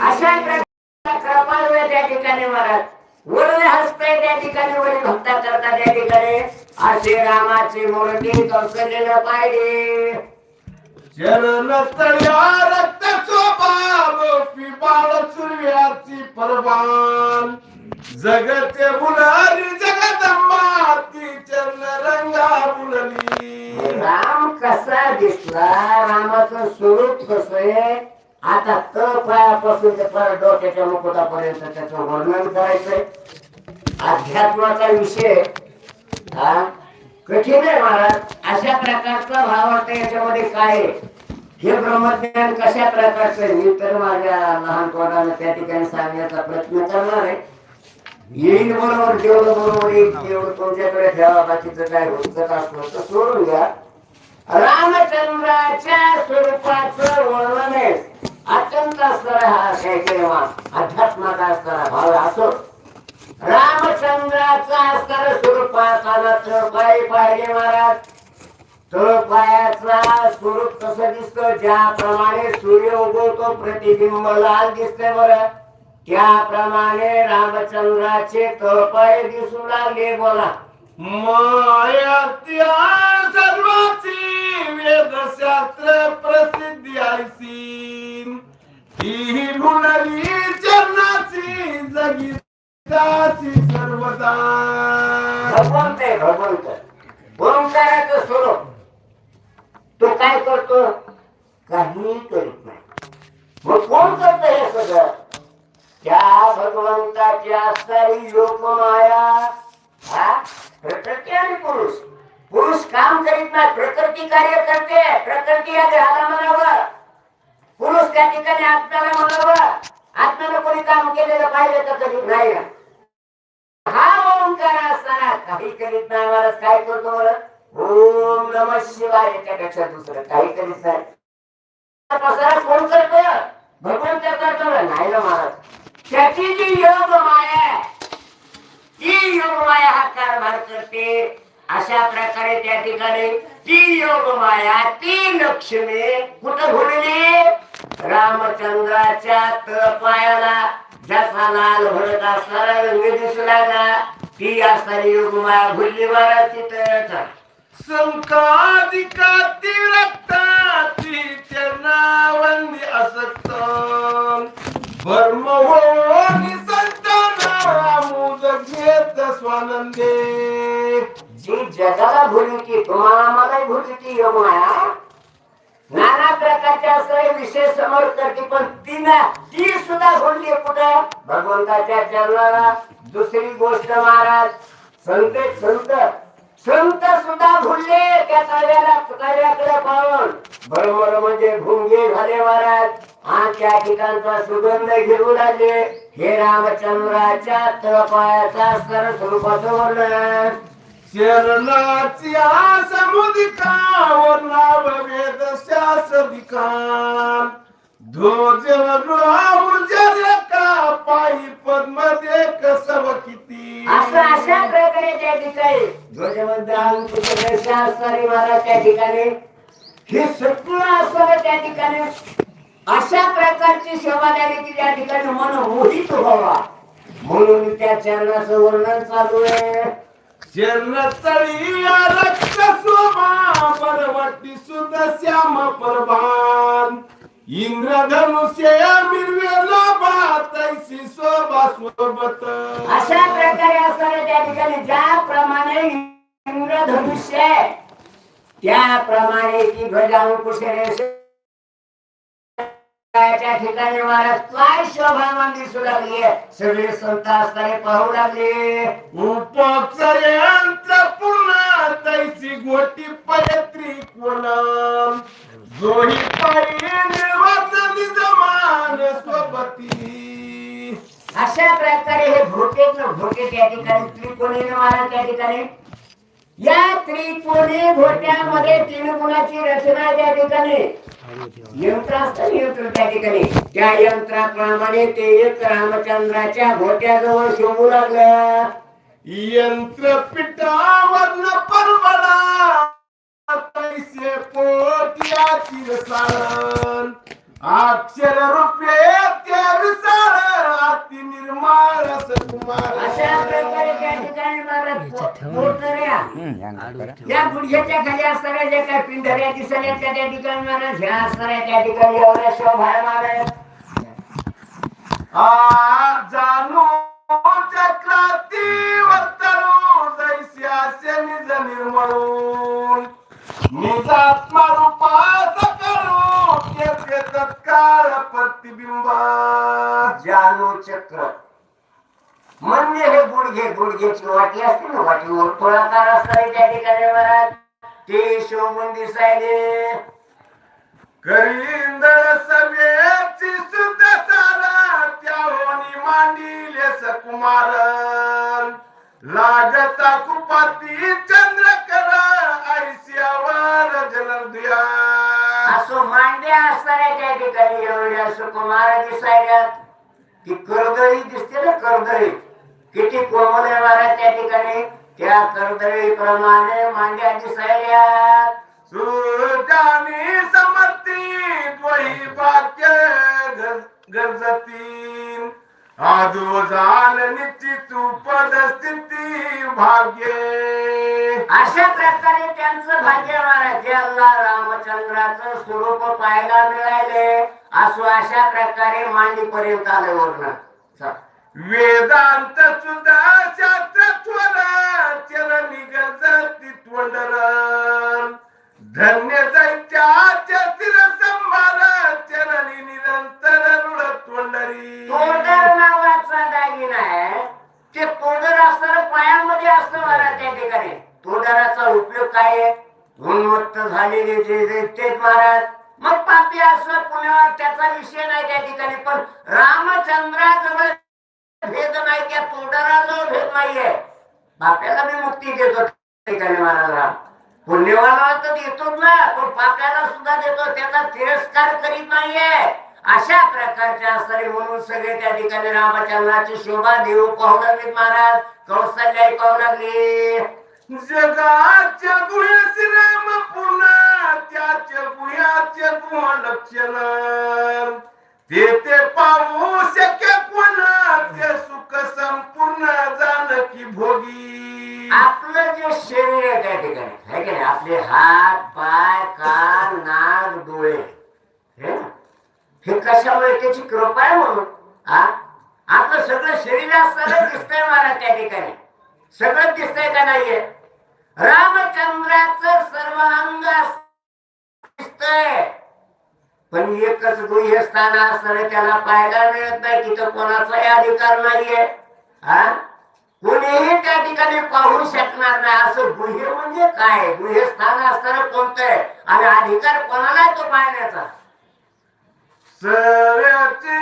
अशा वेळ त्या ठिकाणी महाराज वरवे हसते त्या ठिकाणी वरी भक्ता करता त्या ठिकाणी. असे रामाची मूर्ती कौशल्य पाहिजे चरण तळ्या रक्त स्वभाव पिबाळ सूर्याची परवान. जगते बुलाली कसा दिसला रामाचं स्वरूप कसं आहे आता त पायापासून ते फार डोक्याच्या मुकुटापर्यंत त्याचं वर्णन करायचंय. अध्यात्माचा विषय हा? कठीण आहे महाराज अशा प्रकारचा भावार्थ याच्यामध्ये काय आहे? हे ब्रह्मज्ञान कशा प्रकारचं मी तर माझ्या लहान तोंडाने त्या ठिकाणी सांगण्याचा प्रयत्न करणार आहे. येईल बरोबर जेवढं बरोबर येईल तेवढं तुमच्याकडे ठेवा बाकीचं काय होतं असलं तर सोडून घ्या रामचंद्राच्या स्वरूपाचं वर्णनेच आहे. अत्यंत असणारा हा शैकेवा अध्यात्माचा असणारा भाव असो. रामचंद्राचा असणारा स्वरूपाचा तळपाय पाहिले महाराज. तळपायाचा स्वरूप कसं दिसतं. ज्याप्रमाणे सूर्य उगवतो प्रतिबिंब लाल दिसते बरं. त्याप्रमाणे रामचंद्राचे तळपाय दिसू लागले बोला. माया सर्वाची वेदशास्त्र प्रसिद्धी आयसी ही बुलली चरणाची जगी सर्वदा. भगवंत आहे भगवंत ओंकाराचं स्वरूप. तो काय करतो काही करीत नाही. मग कोण करत हे सगळं? त्या भगवंताची असणारी लोकमाया. हा? प्रकृती आणि पुरुष. पुरुष काम करीत नाही प्रकृती कार्य करते. प्रकृती या देहाला म्हणावं पुरुष त्या ठिकाणी आत्म्याला म्हणावं आत्म्याला कोणी काम केलेलं पाहिलं तर कधी नाही. हा ओंकार असताना काही करीत नाही महाराज काय करतो बरं? ओम नम शिवाय. याच्यापेक्षा दुसरं काही करीत नाही. पसारा कोण करतो? भगवंत करतो ना? नाही ना महाराज त्याची जी योग माया आहे, ती योगमाया हा कारभार करते. अशा प्रकारे त्या ठिकाणी ती योगमाया ती लक्ष्मी कुठं घुमली रामचंद्राच्या तळपायाला. जसा लाल भरत असणारा रंग दिसू लागला ती असणारी योगमाया भुलली महाराज तिथं संकादिका रक्ताची चरणावंदी असक्त बर्म हो स्वानंदे जी जगाला भुलली ती तुम्हाला मला भुलली ती माया. नाना प्रकारच्या असणारे विषय समोर करते पण ती ना ती सुद्धा भुलली कुठं? भगवंताच्या चरणाला. दुसरी गोष्ट महाराज संत संत. संत सुद्धा भुलले त्या कार्याला कार्याकडे पाहून. बरोबर म्हणजे भुंगे झाले महाराज. हा त्या ठिकाणचा सुगंध घेऊ लागले हे रामचंद्राच्या तळपायाचा असणारं स्वरूपाचं वर्णन चरणाची समुदिका वर्णाव वेद का पायी पद्मध्ये कसव किती असं अशा प्रकारे त्या ठिकाणी अंकुश असणारे महाराज त्या ठिकाणी. हे सगळं असणारं त्या ठिकाणी अशा प्रकारची शोभा द्यावी की त्या ठिकाणी मन मोहित व्हावा. म्हणून त्या चरणाचं वर्णन चालू आहे. चरणतळी रक्त शोभा बरवटी सुद श्याम परभान. इंद्रधनुष्य मिरवे लोभा तैसी शोभा सोबत. अशा प्रकारे असणारे त्या ठिकाणी ज्याप्रमाणे इंद्रधनुष्य त्याप्रमाणे ती ध्वजांकुश त्या ठिकाणी महाराज काय शोभामान दिसू लागली सगळे संत असताना पाहू लागले. उपचर्यांच पुन्हा तैसी गोटी पयत्री कोणम जोही निर्वाचनी जमान स्वपती. अशा प्रकारे हे भोटे न भोटे त्या ठिकाणी त्रिकोणी महाराज त्या ठिकाणी या त्रिकोणी घोट्यामध्ये तीन गुणाची रचना त्या ठिकाणी. यंत्र असतं यंत्र त्या ठिकाणी. त्या यंत्राप्रमाणे ते एक रामचंद्राच्या घोट्याजवळ शोभू लागलं. यंत्रपिठावर परवडा. पैसे पोटिया सारण अक्षर रुपये अति निर्माळ कुमार. अशा प्रकारे त्या ठिकाणी महाराज या गुडघ्याच्या खाली असणाऱ्या ज्या काही पिंढऱ्या दिसल्या त्या त्या ठिकाणी महाराज ह्या असणाऱ्या त्या ठिकाणी एवढ्या शोभा महाराज. आ जानू चक्राती चक्र म्हणजे हे गुडघे गुडघ्याची वाटी असते ना वाटी वर्तुळाकार असणारी त्या ठिकाणी महाराज. ते शोभून दिसायले करिंदळ सभेची सुद्ध सारा त्याहोनी मांडिले सकुमार. लागता कुपाती चंद्रकर ऐस्यावर जलदुया असो मांड्या असणाऱ्या त्या ठिकाणी एवढ्या सुकुमार दिसायला ती करदळी दिसते ना करदळी किती कोमल महाराज त्या ठिकाणी. त्या करदळी प्रमाणे मांड्या दिसायल्या सुजानी समर्थी द्वही वाक्य गर- गरजतीन. आदो जाण निश्चित पदस्थिती भाग्ये. अशा प्रकारे त्यांचं भाग्य महाराज रामचंद्राचं स्वरूप पाहायला मिळाले असो अशा प्रकारे मांडीपर्यंत आलं वर्ण वेदांत सुद्धा शास्त्र रामचंद्राजवळ भेद नाही त्या तोडराजवळ भेद नाहीये. बाप्याला मी मुक्ती देतो ठिकाणी महाराजला. पुण्यवाला तर देतोच ना पण पाप्याला सुद्धा देतो त्याचा तिरस्कार करीत नाहीये. अशा प्रकारच्या असणारे म्हणून सगळे त्या ठिकाणी रामचंद्राची शोभा देऊ पाहू लागले महाराज. कौशल्याही पाहू लागली. जगाच्या गुह्य राम पुन्हा त्याच्या गुह्याचे गुह लक्षण. आपले हात पाय कान नाक डोळे. हे? कशामुळे? त्याची कृपा आहे म्हणून. हा? आपलं सगळं शरीर असताना दिसतंय मला त्या ठिकाणी. सगळं दिसतंय का नाहीये? रामचंद्राच सर्व अंग दिसतंय. पण एकच गुह्य स्थान असताना त्याला पाहायला मिळत नाही. तिथं कोणाचाही अधिकार नाहीये. हा? कोणीही त्या ठिकाणी पाहू शकणार नाही. असं गुह्य म्हणजे काय? गुह्य स्थान असताना कोणतं आहे? आणि अधिकार कोणाला आहे तो पाहण्याचा? सर्याचे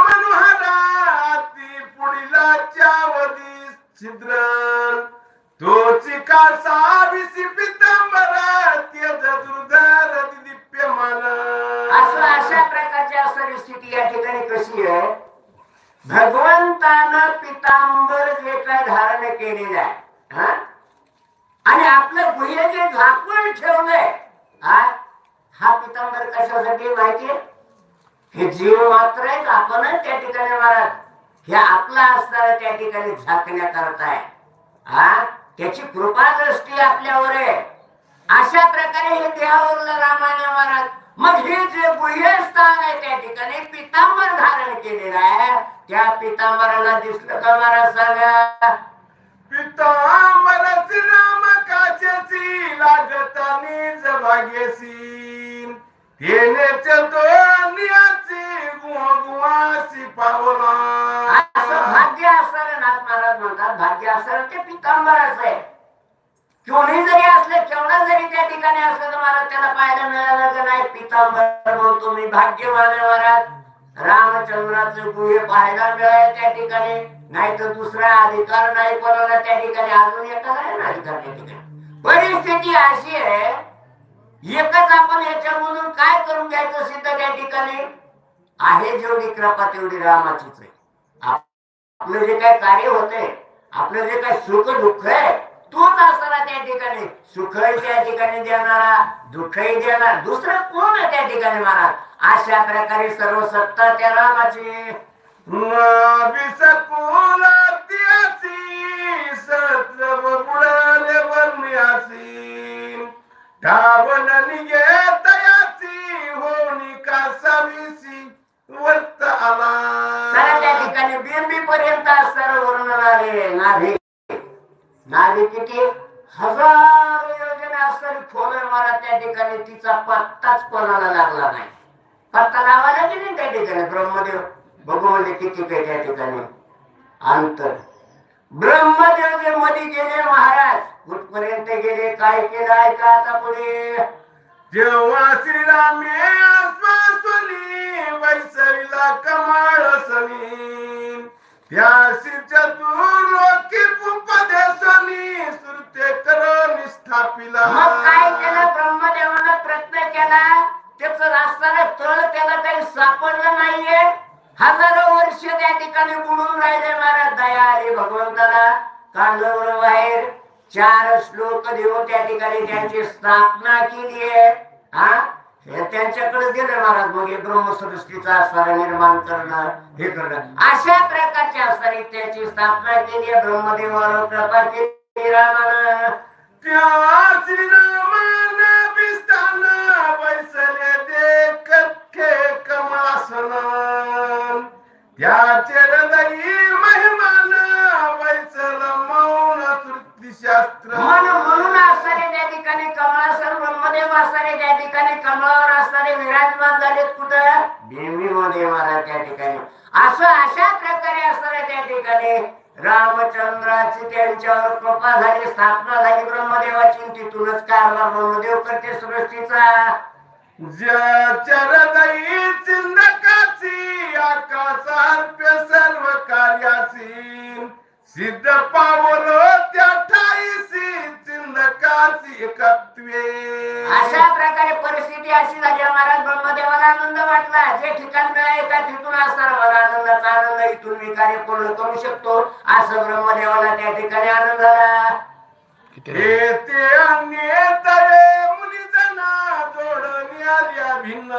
मनोहराती पुढीला चावदी छिद्रन. तोची कासा विसी पितांबर त्यज दुर्धर दिप्यमान असं अशा प्रकारची असणारी स्थिती या ठिकाणी कशी आहे? भगवंतानं पितांबर जे काय धारण केलेलं आहे. हा? आणि आपलं गुह्य जे झाकून ठेवलंय हा? हा पितांबर कशासाठी माहितीये हे जीव मात्र आहे आपणच त्या ठिकाणी महाराज हे आपला असणारा त्या ठिकाणी झाकण्याकरता आहे हा? त्याची कृपा दृष्टी आपल्यावर आहे. अशा प्रकारे हे देहावरलं रामायण महाराज मग हे जे गुह्य स्थान आहे त्या ठिकाणी. पितांबर धारण केलेलं आहे. त्या पितांबराला दिसलं का महाराज सांगा? पितांबर श्रीराम काचेची लागता निज भाग्यसी तेने चतोनियाची गुहा गुहासी पावला. असं भाग्य असणारं नाथ महाराज म्हणतात भाग्य असणारं ते पितांबराचं आहे. कोणी जरी असले केवढा जरी त्या ठिकाणी असलं तर मला त्याला पाहायला मिळालं का नाही? पितांबर म्हणतो मी भाग्यवान आहे महाराज. रामचंद्राचं गुहे पाहायला मिळाले त्या ठिकाणी. नाही तर दुसरा अधिकार नाही कोणाला त्या ठिकाणी. अजून एकाला नाही ना अधिकार त्या ठिकाणी. परिस्थिती अशी आहे एकच आपण याच्यामधून काय करून घ्यायचं सिद्ध त्या ठिकाणी? आहे जेवढी कृपा तेवढी रामाचीच आहे. आपलं जे काय कार्य होते आपलं जे काय सुख दुःख आहे तोच असताना त्या ठिकाणी. सुखही त्या ठिकाणी देणारा दुःखही देणार. दुसरं कोण त्या ठिकाणी महाराज अशा प्रकारे सर्व सत्ता त्या रामाची. का सविसी वर्त आला. त्या ठिकाणी बिंबी पर्यंत सर्व वर्णनारे नाभि नाली किती? हजार योजना असताना खोल मारा त्या ठिकाणी तिचा पत्ताच कोणाला लागला नाही. पत्ता लावायला की नाही त्या ठिकाणी ब्रह्मदेव. बघू म्हणजे किती काही त्या ठिकाणी. अंतर. ब्रह्मदेव जे मध्ये गेले महाराज कुठपर्यंत गेले काय केलं ऐका आता पुढे? जेव्हा श्रीरामे आश्वासनी वैसरीला कमाळ सनी त्या चतुर देऊन हो, त्या ठिकाणी त्यांची स्थापना केली आहे. हा? त्यांच्याकडे दिलं महाराज मग ब्रह्मसृष्टीचा असणारा निर्माण करणं हे करणं अशा प्रकारच्या असणारी त्याची स्थापना केली आहे ब्रह्मदेवावर कृपा केली रामानं त्या श्रीरामान बिस्तान बैसले ते खे कमासन त्या हृदयी महिमान बैसल मौ तृप्तीशास्त्र म्हणून म्हणून असणारे त्या ठिकाणी कमळासन ब्रह्मदेव असणारे त्या ठिकाणी कमळावर असणारे विराजमान झालेत कुठं? मध्ये महाराज त्या ठिकाणी. असं अशा प्रकारे असणारे त्या ठिकाणी रामचंद्राची त्यांच्यावर कृपा झाली स्थापना झाली ब्रह्मदेवाची. तिथूनच कारभार ब्रह्मदेव करते सृष्टीचा. चिंदकाची आकाशार्प्य सर्व कार्याची सिद्ध पावलो चिंदकाची एकत्वे अशा प्रकारे परिस्थिती अशी झाली. महाराज ब्रह्मदेवाला आनंद वाटला. जे ठिकाण मिळाले का तिथून असणार मला आनंदाचा आनंद इथून मी कार्य पूर्ण करू शकतो. असं ब्रह्मदेवाला त्या ठिकाणी आनंद झाला हे ते अन्येतरे मुनिजना जोडून आल्या भिन्न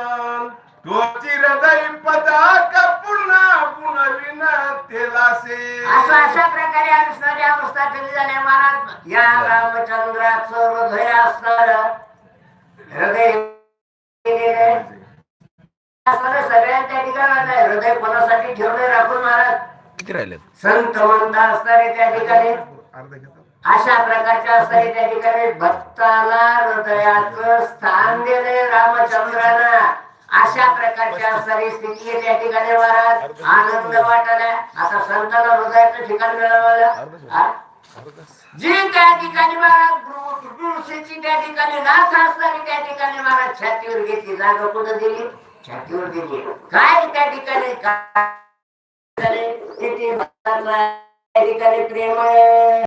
तोची हृदय पदाक तेलासे. असं अशा प्रकारे असणारी अवस्था कधी झाली महाराज. या रामचंद्राचं हृदय असणार हृदय केलेलं असणारं सगळ्यांच्या त्या ठिकाणी आता हृदय कोणासाठी ठेवलंय राखून महाराज? किती राहिलेत? संत म्हणता असणारे त्या ठिकाणी. अशा प्रकारच्या असणारे त्या ठिकाणी भक्ताला हृदयाचं स्थान दिले रामचंद्रानं. अशा प्रकारच्या असणारी स्थिती आहे त्या ठिकाणी महाराज. आनंद वाटायला. आता संताला हृदयाचं ठिकाण हा? जी त्या ठिकाणी महाराज त्या ठिकाणी नाथ असणारी त्या ठिकाणी महाराज छातीवर घेतली. जागा कुठं दिली? छातीवर काय त्या ठिकाणी? काय किती ठिकाणी प्रेम